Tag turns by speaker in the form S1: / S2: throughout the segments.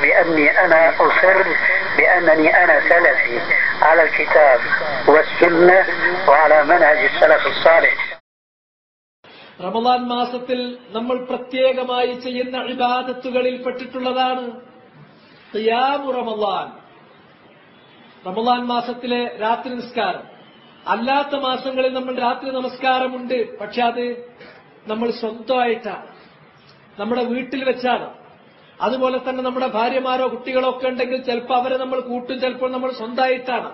S1: بأني أنا أصر بأنني أنا سلفي على الكتاب والسنة وعلى منهج السلف الصالح
S2: റമദാൻ മാസത്തിൽ നമ്മൾ പ്രത്യേകമായി ചെയ്യുന്ന ഇബാദത്തുകളിൽ പെട്ടിട്ടുള്ളതാണ് ഖിയാമു റമദാൻ റമദാൻ മാസത്തിലെ രാത്രി നിസ്കാരം അല്ലാത്ത മാസങ്ങളിൽ നമ്മൾ രാത്രി നമസ്കാരമുണ്ട് പക്ഷെ അത് നമ്മൾ സ്വന്തമായിട്ടാണ് നമ്മുടെ വീട്ടിൽ വെച്ചാണ് അതുപോലെ തന്നെ നമ്മുടെ ഭാര്യമാരോ കുട്ടികളോ ഒക്കെ ഉണ്ടെങ്കിൽ ചിലപ്പോൾ അവരെ നമ്മൾ കൂട്ടും ചിലപ്പോൾ നമ്മൾ സ്വന്തമായിട്ടാണ്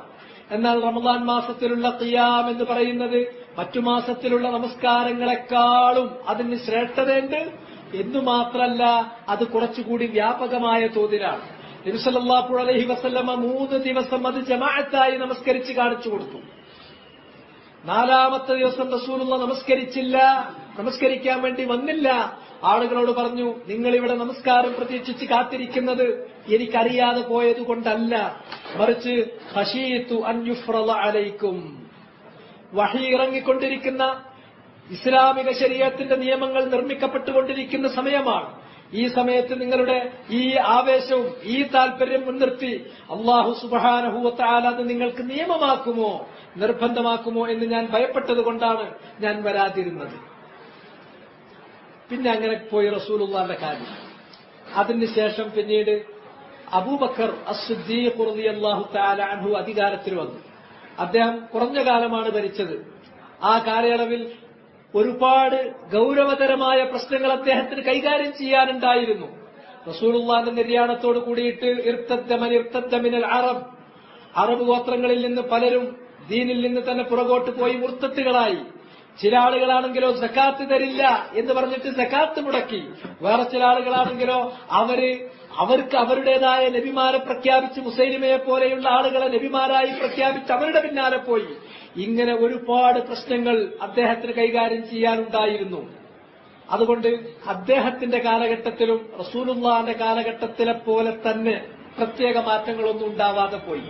S2: എന്നാൽ റമദാൻ മാസത്തിലുള്ള ഖിയാം എന്ന് പറയുന്നത് മറ്റു മാസത്തിലുള്ള നമസ്കാരങ്ങളെക്കാളും അതിന് ശ്രേഷ്ഠതയുണ്ട്. എന്നു മാത്രമല്ല അത് കുറച്ചുകൂടി വ്യാപകമായ തോതിലാണ്. നബിസല്ലാഹു അലഹി വസല്ലമ മൂന്ന് ദിവസം അത് ജമാഅത്തായി നമസ്കരിച്ച് കാണിച്ചു കൊടുത്തു. നാലാമത്തെ ദിവസം റസൂലുള്ള നമസ്കരിച്ചില്ല നമസ്കരിക്കാൻ വേണ്ടി വന്നില്ല. ആളുകളോട് പറഞ്ഞു നിങ്ങൾ ഇവിടെ നമസ്കാരം പ്രതീക്ഷിച്ച് കാത്തിരിക്കുന്നത് എനിക്കറിയാതെ പോയത് കൊണ്ടല്ല മറിച്ച് ഹഷീത്തു അലൈക്കും. വഹി ഇറങ്ങിക്കൊണ്ടിരിക്കുന്ന ഇസ്ലാമിക ശരീരത്തിന്റെ നിയമങ്ങൾ നിർമ്മിക്കപ്പെട്ടുകൊണ്ടിരിക്കുന്ന സമയമാണ്. ഈ സമയത്ത് നിങ്ങളുടെ ഈ ആവേശവും ഈ താല്പര്യം മുൻനിർത്തി അള്ളാഹു സുബാനഹുവത്താല അത് നിങ്ങൾക്ക് നിയമമാക്കുമോ നിർബന്ധമാക്കുമോ എന്ന് ഞാൻ ഭയപ്പെട്ടത് കൊണ്ടാണ് ഞാൻ വരാതിരുന്നത്. പിന്നെ അങ്ങനെ പോയി റസൂലുള്ളാന്റെ കാര്യം. അതിനുശേഷം പിന്നീട് അബൂബക്കർ അസുദ്ദീഖ് അള്ളാഹു താലാൻഹു അധികാരത്തിൽ വന്നു. അദ്ദേഹം കുറഞ്ഞ കാലമാണ് ഭരിച്ചത്. ആ കാലയളവിൽ ഒരുപാട് ഗൗരവതരമായ പ്രശ്നങ്ങൾ അദ്ദേഹത്തിന് കൈകാര്യം ചെയ്യാനുണ്ടായിരുന്നു. റസൂലുള്ളാന്റെ നിര്യാണത്തോട് കൂടിയിട്ട് ഇർത്തദ്ദമൻ ഇർത്തദ്ദമിനൽ അറബ്. അറബ് ഗോത്രങ്ങളിൽ നിന്ന് പലരും ദീനിൽ നിന്ന് തന്നെ പുറകോട്ട് പോയി മുർത്തത്തുകളായി. ചില ആളുകളാണെങ്കിലോ സക്കാത്ത് തരില്ല എന്ന് പറഞ്ഞിട്ട് സക്കാത്ത് മുടക്കി. വേറെ ചില ആളുകളാണെങ്കിലോ അവർ അവർക്ക് അവരുടേതായ നബിമാരെ പ്രഖ്യാപിച്ച് മുസൈലിമയെ പോലെയുള്ള ആളുകളെ നബിമാരായി പ്രഖ്യാപിച്ച് അവരുടെ പിന്നാലെ പോയി. ഇങ്ങനെ ഒരുപാട് പ്രശ്നങ്ങൾ അദ്ദേഹത്തിന് കൈകാര്യം ചെയ്യാനുണ്ടായിരുന്നു. അതുകൊണ്ട് അദ്ദേഹത്തിന്റെ കാലഘട്ടത്തിലും റസൂലുള്ളാന്റെ കാലഘട്ടത്തിലെ പോലെ തന്നെ പ്രത്യേക മാറ്റങ്ങളൊന്നും ഉണ്ടാവാതെ പോയി.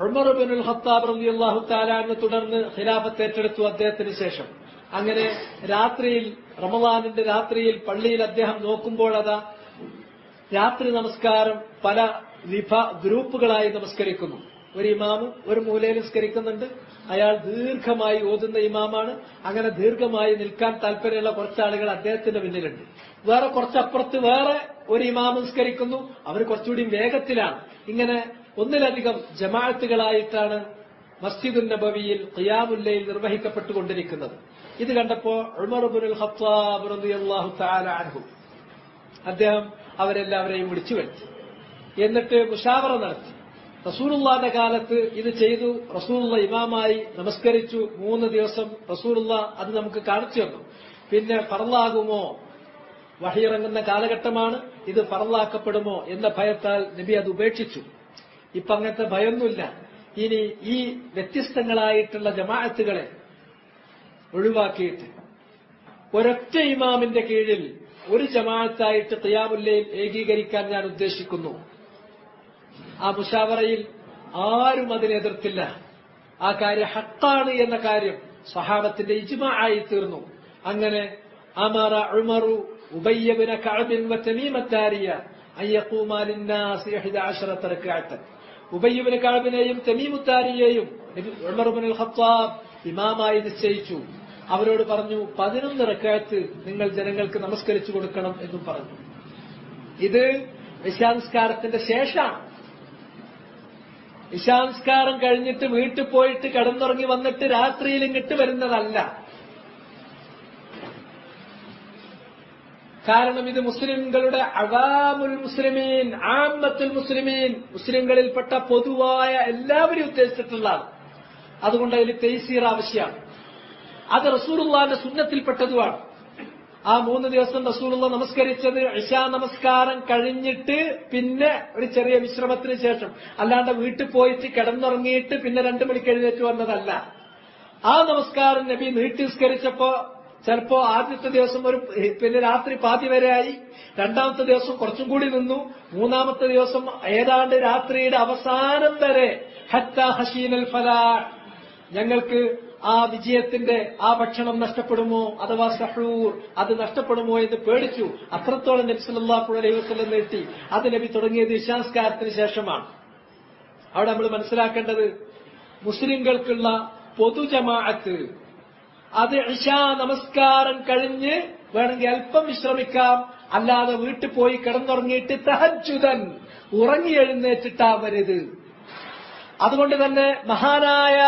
S2: ഉമർ ബിനുൽ റബി അള്ളാഹു താലാറിനെ തുടർന്ന് ഖിലാഫത്ത് ഏറ്റെടുത്തു അദ്ദേഹത്തിന് ശേഷം. അങ്ങനെ രാത്രിയിൽ റമദാനിന്റെ രാത്രിയിൽ പള്ളിയിൽ അദ്ദേഹം നോക്കുമ്പോഴതാ രാത്രി നമസ്കാരം പല വിഭ ഗ്രൂപ്പുകളായി നമസ്കരിക്കുന്നു. ഒരു ഇമാമ് ഒരു മൂലയിൽ നിസ്കരിക്കുന്നുണ്ട്. അയാൾ ദീർഘമായി ഓതുന്ന ഇമാമാണ്. അങ്ങനെ ദീർഘമായി നിൽക്കാൻ താല്പര്യമുള്ള കുറച്ചാളുകൾ അദ്ദേഹത്തിന്റെ പിന്നിലുണ്ട്. വേറെ കുറച്ചപ്പുറത്ത് വേറെ ഒരു ഇമാം നിസ്കരിക്കുന്നു. അവർ കുറച്ചുകൂടി വേഗത്തിലാണ്. ഇങ്ങനെ ഒന്നിലധികം ജമാഅത്തുകളായിട്ടാണ് മസ്ജിദുൻ നബവിയിൽ ഖിയാമുല്ലയിൽ നിർവഹിക്കപ്പെട്ടുകൊണ്ടിരിക്കുന്നത്. ഇത് കണ്ടപ്പോ ഉമർബുൽ ഖത്താബ് റളിയല്ലാഹു തആല അൻഹു. അദ്ദേഹം അവരെല്ലാവരെയും വിളിച്ചു വരുത്തി. എന്നിട്ട് മുഷാവറ നടത്തി. റസൂലുള്ളാന്റെ കാലത്ത് ഇത് ചെയ്തു. റസൂറുള്ള ഇമാമായി നമസ്കരിച്ചു. മൂന്ന് ദിവസം റസൂറുള്ള അത് നമുക്ക് കാണിച്ചു തന്നു. പിന്നെ ഫറലാകുമോ വഴിയിറങ്ങുന്ന കാലഘട്ടമാണ്. ഇത് ഫറലാക്കപ്പെടുമോ എന്ന ഭയത്താൽ നബി അത് ഉപേക്ഷിച്ചു. ഇപ്പൊ അങ്ങനത്തെ ഭയമൊന്നുമില്ല. ഇനി ഈ വ്യത്യസ്തങ്ങളായിട്ടുള്ള ജമാഅത്തുകളെ ഒഴിവാക്കിയിട്ട് ഒരൊറ്റ ഇമാമിന്റെ കീഴിൽ ഒരു ജമാഅത്തായിട്ട് തയ്യാമുല്ലയിൽ ഏകീകരിക്കാൻ ഞാൻ ഉദ്ദേശിക്കുന്നു. ആ മുഷാവറയിൽ ആരും അതിനെ എതിർത്തില്ല. ആ കാര്യം ഹക്കാണ് എന്ന കാര്യം സഹാബത്തിന്റെ ഇജ്മ ആയി തീർന്നു. അങ്ങനെ അമറ ഉമറു ഉബയ്യബിന കഅബിൻ വതമീമത്താരിയ അയ്യഖൂമാ ലിന്നാസി 11 റക്അത്ത്. ഉബയ്യബിന് കഅബിനെയും തമീമുത്താരിയെയും ഉമർ ഇബ്നുൽ ഖത്താബ് ഇമാമായി നിശ്ചയിച്ചു. അവരോട് പറഞ്ഞു പതിനൊന്ന് റക്കാത്ത് നിങ്ങൾ ജനങ്ങൾക്ക് നമസ്കരിച്ചു കൊടുക്കണം എന്നും പറഞ്ഞു. ഇത് ഇശാംസ്കാരത്തിന്റെ ശേഷമാണ്. ഇശാംസ്കാരം കഴിഞ്ഞിട്ട് വീട്ടിൽ പോയിട്ട് കിടന്നുറങ്ങി വന്നിട്ട് രാത്രിയിൽ ഇങ്ങിട്ട് വരുന്നതല്ല. കാരണം ഇത് മുസ്ലിംകളുടെ അവാമുൽ മുസ്ലിമീൻ ആമത്തുൽ മുസ്ലിമീൻ മുസ്ലിംകളിൽപ്പെട്ട പൊതുവായ എല്ലാവരും ഉദ്ദേശിച്ചിട്ടുള്ളതാണ്. അതുകൊണ്ട് അതിൽ തെയ്സീർ ആവശ്യമാണ്. അത് റസൂലുള്ളാന്റെ സുന്നത്തിൽപ്പെട്ടതുമാണ്. ആ മൂന്ന് ദിവസം റസൂലുള്ള നമസ്കരിച്ചത് ഇഷാ നമസ്കാരം കഴിഞ്ഞിട്ട് പിന്നെ ഒരു ചെറിയ വിശ്രമത്തിന് ശേഷം. അല്ലാണ്ട് വീട്ടിൽ പോയിട്ട് കിടന്നുറങ്ങിയിട്ട് പിന്നെ രണ്ടു മണിക്ക് എഴുന്നേറ്റ് വന്നതല്ല. ആ നമസ്കാരം നബി നീട്ടി നിസ്കരിച്ചപ്പോ ചിലപ്പോ ആദ്യത്തെ ദിവസം ഒരു പിന്നെ രാത്രി പാതി വരെയായി രണ്ടാമത്തെ ദിവസം കുറച്ചും കൂടി നിന്നു. മൂന്നാമത്തെ ദിവസം ഏതാണ്ട് രാത്രിയുടെ അവസാനം വരെ ഹത്ത ഹഷീനൽ ഫലാ. ഞങ്ങൾക്ക് ആ വിജയത്തിന്റെ ആ ഭക്ഷണം നഷ്ടപ്പെടുമോ അഥവാ സഹൂർ അത് നഷ്ടപ്പെടുമോ എന്ന് പേടിച്ചു. അത്രത്തോളം നബി സല്ലല്ലാഹു അലൈഹി നീട്ടി അത് നബി തുടങ്ങിയത് വിശ്വാസകാരത്തിന് ശേഷമാണ്. അവിടെ നമ്മൾ മനസ്സിലാക്കേണ്ടത് മുസ്ലിംകൾക്കുള്ള പൊതുജമാഅത്ത്. അത് ഇഷാ നമസ്കാരം കഴിഞ്ഞ് വേണമെങ്കിൽ അല്പം വിശ്രമിക്കാം. അല്ലാതെ വീട്ടിൽ പോയി കിടന്നുറങ്ങിയിട്ട് തഹജുതൻ ഉറങ്ങി എഴുന്നേറ്റിട്ടാവരുത് അതുകൊണ്ട് തന്നെ മഹാനായ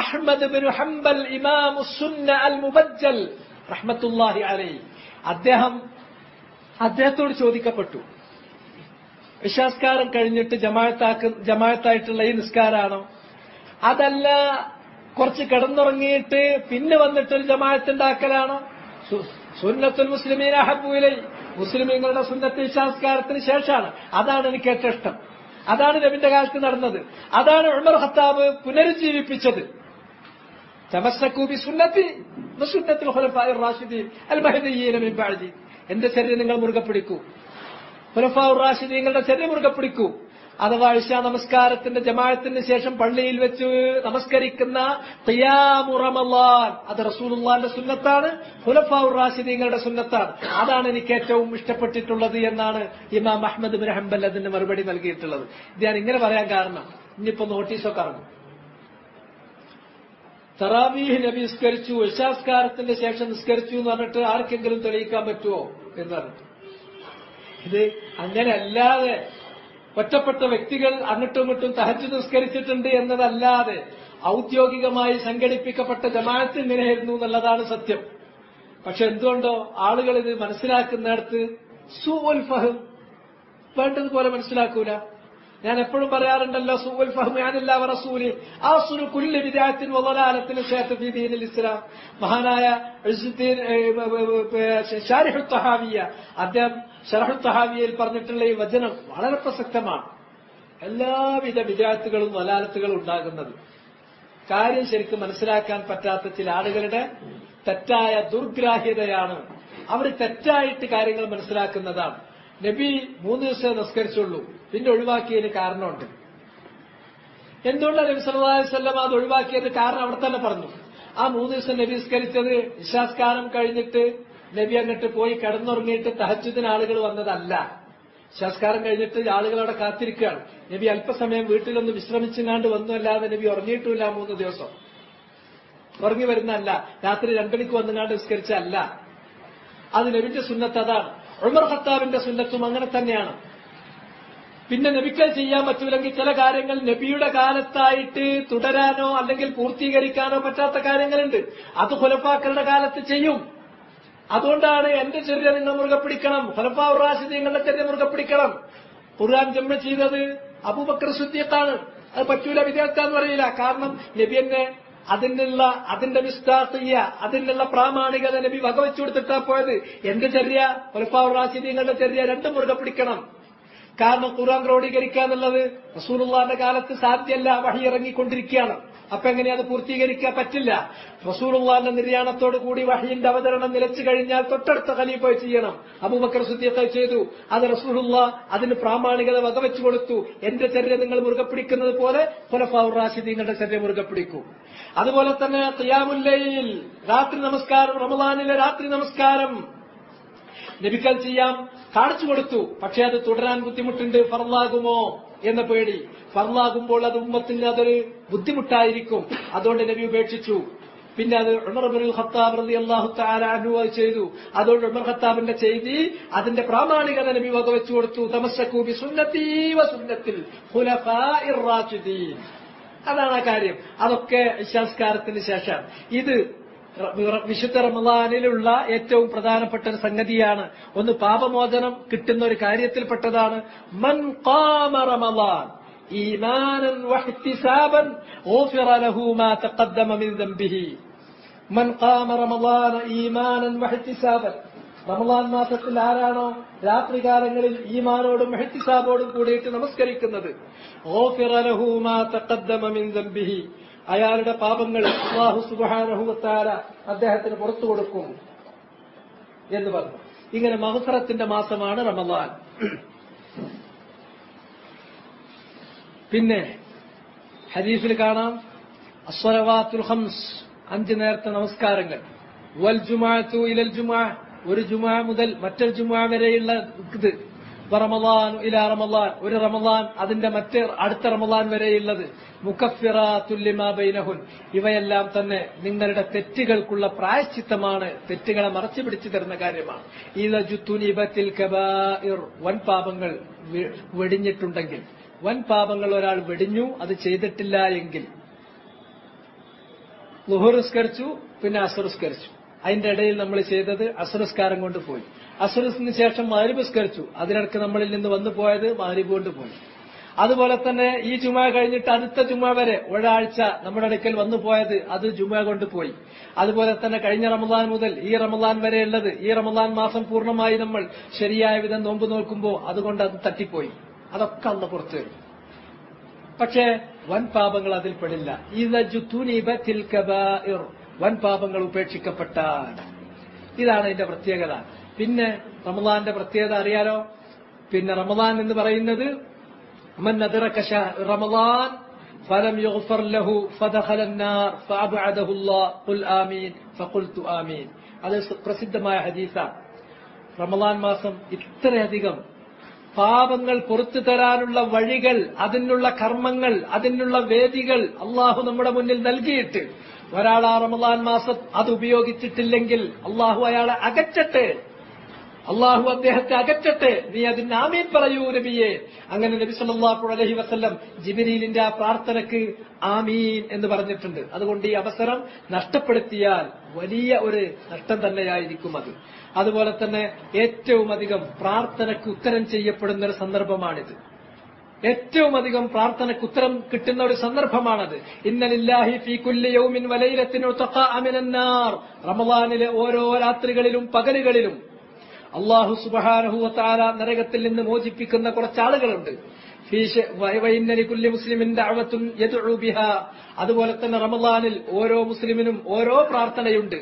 S2: അഹ്മദ് ബിൻ ഹംബൽ ഇമാം സുന്ന അൽ മുബജ്ജൽ റഹ്മത്തുല്ലാഹി അലൈ അദ്ദേഹം അദ്ദേഹത്തോട് ചോദിക്കപ്പെട്ടു. വിശ്വാസ്കാരം കഴിഞ്ഞിട്ട് ജമായത്താക്ക ജമായത്തായിട്ടുള്ള ഈ നിസ്കാരാണോ? അതല്ല കുറച്ച് കിടന്നുറങ്ങിയിട്ട് പിന്നെ വന്നിട്ട് ഒരു ജമായത്തുണ്ടാക്കലാണോ സുന്നത്തുൽ മുസ്ലിമീൻ അഹബുലൈ മുസ്ലിമീങ്ങളുടെ സുന്നത്ത് വിശ്വാസ്കാരത്തിന് ശേഷമാണ്. അതാണ് എനിക്ക് ഏറ്റവും ഇഷ്ടം. അതാണ് നബിന്റെ കാലത്ത് നടന്നത്. അതാണ് ഉമർ ഖത്താബ് പുനരുജ്ജീവിപ്പിച്ചത്. തമസ്സക്കൂ ബി സുന്നത്തി വസുന്നത്തിൽ ഖുലഫാഇർ റാഷിദീൻ അൽ മഹ്ദിയ്യീന മിൻ ബഅദി. എന്റെ ശരീരം നിങ്ങൾ മുറുകെ പിടിക്കൂ. ഖുലഫാഉർ റാഷിദീങ്ങളുടെ ശരീരം മുറുകെ പിടിക്കൂ. അഥവാ ഇഷ നമസ്കാരത്തിന്റെ ജമാഅത്തിന് ശേഷം പള്ളിയിൽ വെച്ച് നമസ്കരിക്കുന്ന റമളാൻ അത് റസൂലുള്ളാന്റെ സുന്നത്താണ് റാഷിദീങ്ങളുടെ സുന്നത്താണ്. അതാണ് എനിക്ക് ഏറ്റവും ഇഷ്ടപ്പെട്ടിട്ടുള്ളത് എന്നാണ് ഇമാം അഹ്മദ് ബിൻ ഹംബൽ അതിന് മറുപടി നൽകിയിട്ടുള്ളത്. ഞാൻ ഇങ്ങനെ പറയാൻ കാരണം ഇനിയിപ്പോ നോട്ടീസൊക്കെ ഇറങ്ങും. തറാവീഹ് നബി നിസ്കരിച്ചു ഇഷാസ്കാരത്തിന്റെ ശേഷം നിസ്കരിച്ചു എന്ന് പറഞ്ഞിട്ട് ആർക്കെങ്കിലും തെളിയിക്കാൻ പറ്റുമോ എന്നാണ് ഇത് അങ്ങനെയല്ലാതെ ഒറ്റപ്പെട്ട വ്യക്തികൾ അങ്ങോട്ടും ഇങ്ങോട്ടും തഹജ് നിസ്കരിച്ചിട്ടുണ്ട് എന്നതല്ലാതെ ഔദ്യോഗികമായി സംഘടിപ്പിക്കപ്പെട്ട ജമാഅത്ത് ഇങ്ങനെയായിരുന്നു എന്നുള്ളതാണ് സത്യം. പക്ഷെ എന്തുകൊണ്ടോ ആളുകൾ ഇത് മനസ്സിലാക്കുന്നിടത്ത് സൂവൽ ഫഹം വേണ്ടതുപോലെ മനസ്സിലാക്കൂല. ഞാൻ എപ്പോഴും പറയാറുണ്ടല്ലോ സൂവൽ ഫഹ്മാനില്ല റസൂലി ആ സുരു കുല്ല് വിദ്യാർത്ഥിൻ വലാലത്തിന് ശേഷം ദീനിൽ ഇസ്ലാം. മഹാനായ ഷാരിഹുത്തഹാവിയ അദ്ദേഹം ഷറഹു തഹാവിയയിൽ പറഞ്ഞിട്ടുള്ള ഈ വചനം വളരെ പ്രസക്തമാണ്. എല്ലാവിധ വിദ്യാർത്ഥികളും വലാലത്തുകളും ഉണ്ടാകുന്നത്. കാര്യം ശരിക്കും മനസ്സിലാക്കാൻ പറ്റാത്ത ചില ആളുകളുടെ തെറ്റായ ദുർഗ്രാഹ്യതയാണ്. അവർ തെറ്റായിട്ട് കാര്യങ്ങൾ മനസ്സിലാക്കുന്നതാണ്. നബി മൂന്ന് ദിവസമേ നിസ്കരിച്ചുള്ളൂ പിന്നെ ഒഴിവാക്കിയതിന് കാരണമുണ്ട്. എന്തുകൊണ്ടാണ് നബി സല്ലല്ലാഹു വസല്ലം അത് ഒഴിവാക്കിയത് കാരണം അവിടെ തന്നെ പറഞ്ഞു. ആ മൂന്ന് ദിവസം നബി നിസ്കരിച്ചത് ഇശാസ്കാരം കഴിഞ്ഞിട്ട് നബി അങ്ങോട്ട് പോയി കിടന്നുറങ്ങിയിട്ട് തഹജുദിന് ആളുകൾ വന്നതല്ല. ശസ്കാരം കഴിഞ്ഞിട്ട് ആളുകൾ അവിടെ കാത്തിരിക്കുകയാണ്. നബി അല്പസമയം വീട്ടിലൊന്ന് വിശ്രമിച്ചുങ്ങാണ്ട് വന്നു അല്ലാതെ നബി ഉറങ്ങിയിട്ടുമില്ല മൂന്ന് ദിവസം. ഉറങ്ങി വരുന്നതല്ല. രാത്രി രണ്ടണിക്ക് വന്നുങ്ങാണ്ട് നിസ്കരിച്ചല്ല അത് നബിന്റെ സുന്നത്ത് അതാണ്. ഉമർ ഖത്താബിന്റെ സുന്നത്തും അങ്ങനെ തന്നെയാണ്. പിന്നെ നബിക്കൽ ചെയ്യാൻ പറ്റൂലെങ്കിൽ ചില കാര്യങ്ങൾ നബിയുടെ കാലത്തായിട്ട് തുടരാനോ അല്ലെങ്കിൽ പൂർത്തീകരിക്കാനോ പറ്റാത്ത കാര്യങ്ങളുണ്ട്. അത് ഖുലഫാക്കളുടെ കാലത്ത് ചെയ്യും. അതുകൊണ്ടാണ് എന്റെ ചെറിയ നിങ്ങൾ മുറുകെ പിടിക്കണം. ഖുലഫാ റാഷിദ് നിങ്ങളുടെ ചെറിയ മുറുകെ പിടിക്കണം. ഖുർആൻ ജമ്മ ചെയ്തത് അബൂബക്കർ സുദ്ദീഖാണ്. അത് പറ്റൂല വിദേഹത്താന്ന് പറയില്ല. കാരണം നബി എന്നെ അതിനുള്ള അതിന്റെ വിശ്വാസീയ അതിനുള്ള പ്രാമാണികത നബി വകവെച്ചു കൊടുത്തിട്ടാ പോയത്. എന്ത് ചെറിയ ഖുലഫാ റാഷിദീങ്ങളുടെ ചെറിയ രണ്ടും മുറുകെ പിടിക്കണം. കാരണം ഖുർആൻ ക്രോഡീകരിക്കുക എന്നുള്ളത് റസൂലുള്ളാന്റെ കാലത്ത് സാധ്യമല്ല വഴി ഇറങ്ങിക്കൊണ്ടിരിക്കുകയാണ് അപ്പൊ എങ്ങനെ അത് പൂർത്തീകരിക്കാൻ പറ്റില്ല? റസൂലുള്ളാന്റെ നിര്യാണത്തോട് കൂടി വഹിന്റെ അവതരണം നിലച്ചു കഴിഞ്ഞാൽ തൊട്ടടുത്ത ഖലീഫ ചെയ്യണം. അബൂബക്കർ സുദ്ദീഖ് ചെയ്തു. അത് റസൂലുള്ള അതിന് പ്രാമാണികത വകവെച്ചു കൊടുത്തു. എന്റെ ചര്യ നിങ്ങൾ മുറുകെ പിടിക്കുന്നത് പോലെ റാഷിദീങ്ങളുടെ ചര്യ മുറുകെ പിടിക്കൂ. അതുപോലെ തന്നെ തിയാമുല്ലയിൽ രാത്രി നമസ്കാരം റമദാനിലെ രാത്രി നമസ്കാരം. നബിക്കൽ ചെയ്യാം. കാണിച്ചു കൊടുത്തു. പക്ഷെ അത് തുടരാൻ ബുദ്ധിമുട്ടുണ്ട്. ഫർലാകുമോ എന്ന പേടി. ഫർലാകുമ്പോൾ അത് ഉമ്മത്തിന് അതൊരു ബുദ്ധിമുട്ടായിരിക്കും. അതുകൊണ്ട് നബി ഉപേക്ഷിച്ചു. പിന്നെ അത് ഉമർ അബുൽ ഖത്താബ് റളിയല്ലാഹു അള്ളാഹു അത് ചെയ്തു. അതുകൊണ്ട് ഉമർ ഖത്താബിന്റെ ചെയ്തി അതിന്റെ പ്രാമാണികത നബി വകവെച്ചു കൊടുത്തു. തമസ്സക്കൂബി ബി സുന്നത്തി വ സുന്നത്തിൽ അതാണ് ആ കാര്യം. അതൊക്കെ സംസ്കാരത്തിന് ശേഷം. ഇത് വിശുദ്ധ റമദാനിലുള്ള ഏറ്റവും പ്രധാനപ്പെട്ട ഒരു സംഗതിയാണ്. ഒന്ന് പാപമോചനം കിട്ടുന്ന ഒരു കാര്യത്തിൽപ്പെട്ടതാണ് മൻ ഖാമ റമദാൻ ഈമാനൻ വഹ്തിസാബൻ ഗുഫിറ ലഹു മാ തഖദ്ദമ മിൻ ദംബിഹി. മൻ ഖാമ റമളാന ഈമാനൻ വഹ്തിസാബൻ. റമദാൻ മാസത്തിൽ ആരാണോ രാത്രികാലങ്ങളിൽ ഈമാനോടും മെഹത്തിസാബോടും കൂടിയിട്ട് നമസ്കരിക്കുന്നത്? ഗുഫിറ ലഹു മാ തഖദ്ദമ മിൻ ദംബിഹി. അയാളുടെ പാപങ്ങൾ അള്ളാഹു സുബാനഹുവത്താര അദ്ദേഹത്തിന് പുറത്തു കൊടുക്കും എന്ന് പറഞ്ഞു. ഇങ്ങനെ മഹസറത്തിന്റെ മാസമാണ് റമദാൻ. പിന്നെ ഹദീസിൽ കാണാം അസ്വലവാത്തുൽ ഹംസ് അഞ്ച് നേരത്തെ നമസ്കാരങ്ങൾ. വൽ ജുമാഅത്തു ഇലൽ ജുമാ ഒരു ജുമാ മുതൽ മറ്റൊരു ജുമാ വരെയുള്ള ഇത്. റമദാൻ ഇല ഒരു റമദാൻ അതിന്റെ മറ്റേ അടുത്ത റമദാൻ വരെയുള്ളത്. മുക്കഫിറാത്തുല്ലിമാ ബൈനഹുൻ. ഇവയെല്ലാം തന്നെ നിങ്ങളുടെ തെറ്റുകൾക്കുള്ള പ്രായശ്ചിത്തമാണ് തെറ്റുകളെ മറച്ചു പിടിച്ചു തരുന്ന കാര്യമാണ്. ഈദുനിബത്തിൽ കബായിർ വൻ പാപങ്ങൾ വെടിഞ്ഞിട്ടുണ്ടെങ്കിൽ. വൻ പാപങ്ങൾ ഒരാൾ വെടിഞ്ഞു അത് ചെയ്തിട്ടില്ല എങ്കിൽ. ലുഹുറുസ്കരിച്ചു പിന്നെ അസുറുസ്കരിച്ചു അതിന്റെ ഇടയിൽ നമ്മൾ ചെയ്തത് അസുരസ്കാരം കൊണ്ട് പോയി. അസുരസിന് ശേഷം മാരിപുസ്കരിച്ചു അതിനിടക്ക് നമ്മളിൽ നിന്ന് വന്നു പോയത് മാരി കൊണ്ട് പോയി. അതുപോലെ തന്നെ ഈ ജുമ കഴിഞ്ഞിട്ട് അടുത്ത ജുമ വരെ ഒരാഴ്ച നമ്മുടെ അടുക്കൽ വന്നു പോയത് അത് ജുമ കൊണ്ട് പോയി. അതുപോലെ തന്നെ കഴിഞ്ഞ റമദാൻ മുതൽ ഈ റമദാൻ വരെ ഉള്ളത് ഈ റമദാൻ മാസം പൂർണമായി നമ്മൾ ശരിയായ വിധം നോമ്പ് നോക്കുമ്പോൾ അതുകൊണ്ട് അത് തട്ടിപ്പോയി. അതൊക്കെ അന്ന് പുറത്തു വരും. പക്ഷേ വൻ പാപങ്ങൾ അതിൽ പെടില്ല കബായിർ. വൻ പാപങ്ങൾ ഉപേക്ഷിക്കപ്പെട്ടാൽ ഇതാണ് ഇതിന്റെ പ്രത്യേകത പിന്നെ റമദാന്റെ പ്രത്യേകത അറിയാലോ പിന്നെ റമദാൻ എന്ന് പറയുന്നത് من أدرك شهر رمضان فلم يغفر له فدخل النار فأبعده الله قل آمين فقلت آمين അത് പ്രസിദ്ധമായ ഹദീസാണ് റമദാൻ മാസം ഇത്രയധികം പാപങ്ങൾ പുറത്തു തരാനുള്ള വഴികൾ അതിനുള്ള കർമ്മങ്ങൾ അതിനുള്ള വേദികൾ അള്ളാഹു നമ്മുടെ മുന്നിൽ നൽകിയിട്ട് ഒരാൾ ആ റമദാൻ മാസം അത് ഉപയോഗിച്ചിട്ടില്ലെങ്കിൽ അള്ളാഹു അയാളെ അകറ്റട്ടെ. അള്ളാഹു അദ്ദേഹത്തെ അകറ്റട്ടെ. നീ അതിന് ആമീൻ പറയൂ നബിയെ. അങ്ങനെ നബി സല്ലാഹു അലഹി വസ്ല്ലം ജിബിരിലിന്റെ ആ പ്രാർത്ഥനക്ക് ആമീൻ എന്ന് പറഞ്ഞിട്ടുണ്ട്. അതുകൊണ്ട് ഈ അവസരം നഷ്ടപ്പെടുത്തിയാൽ വലിയ ഒരു നഷ്ടം തന്നെയായിരിക്കും അത്. അതുപോലെ തന്നെ ഏറ്റവും അധികം പ്രാർത്ഥനയ്ക്ക് ഉത്തരം ചെയ്യപ്പെടുന്ന ഒരു സന്ദർഭമാണിത്. ഏറ്റവും അധികം പ്രാർത്ഥനയ്ക്ക് ഉത്തരം കിട്ടുന്ന ഒരു സന്ദർഭമാണത്. ഇന്നലില്ലാഹി ഫീ കുല്ലി യൗമിൻ വലൈലത്തിൻ ഉതഖാഅ മിനന്നാർ റമളാനിലെ ഓരോ രാത്രികളിലും പകലുകളിലും അള്ളാഹു സുബ്ഹാനഹു വതആല നരകത്തിൽ നിന്ന് മോചിപ്പിക്കുന്ന കുറച്ച് ആളുകളുണ്ട് അതുപോലെ തന്നെ റമദാനിൽ ഓരോ മുസ്ലിമിനും ഓരോ പ്രാർത്ഥനയുണ്ട്.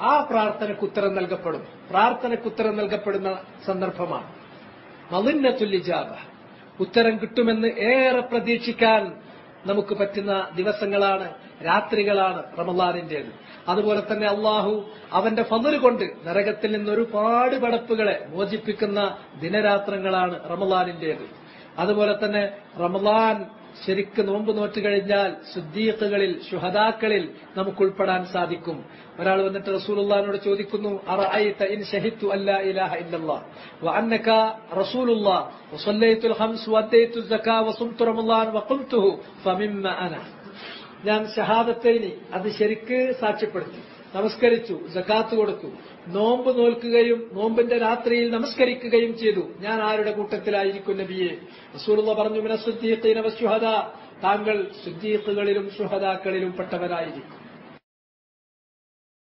S2: ആ പ്രാർത്ഥനയ്ക്ക് ഉത്തരം നൽകപ്പെടും. പ്രാർത്ഥനയ്ക്ക് ഉത്തരം നൽകപ്പെടുന്ന സന്ദർഭമാണ്. മലിന്നത്തുല്ലിജാബ ഉത്തരം കിട്ടുമെന്ന് ഏറെ പ്രതീക്ഷിക്കാൻ നമുക്ക് പറ്റുന്ന ദിവസങ്ങളാണ് രാത്രികളാണ് റമലാനിന്റേത് അതുപോലെ തന്നെ അള്ളാഹു അവന്റെ ഫതിൽ കൊണ്ട് നരകത്തിൽ നിന്ന് ഒരുപാട് പടപ്പുകളെ മോചിപ്പിക്കുന്ന ദിനരാത്രങ്ങളാണ് റമലാനിന്റേത് അതുപോലെ തന്നെ റമലാൻ ശരിക്ക് നോമ്പ് നോറ്റ് കഴിഞ്ഞാൽ സുദ്ദീഖുകളിൽ ശുഹദാക്കളിൽ നമുക്ക് ഉൾപ്പെടാൻ സാധിക്കും. ഒരാൾ വന്നിട്ട് റസൂലുള്ളാഹിനോട് ചോദിക്കുന്നു അറഅയ്ത ഇൻ ഇല്ലല്ലാഹ് വഅന്നക ഖംസ് ഫമിമ്മ അന. ഞാൻ ഷഹാദത്തൈനി അത് ശരിക്ക് സാക്ഷ്യപ്പെടുത്തി. നമസ്കരിച്ചു ജക്കാത്ത് കൊടുത്തു. നോമ്പ് നോൽക്കുകയും നോമ്പിന്റെ രാത്രിയിൽ നമസ്കരിക്കുകയും ചെയ്തു. ഞാൻ ആരുടെ കൂട്ടത്തിലായിരിക്കും നബിയെ? റസൂലുള്ള പറഞ്ഞു മിന സുദ്ദീഖീന വശുഹദ താങ്കൾ സുദ്ദീഖുകളിലും സുഹദാക്കളിലും പെട്ടവരായിരിക്കും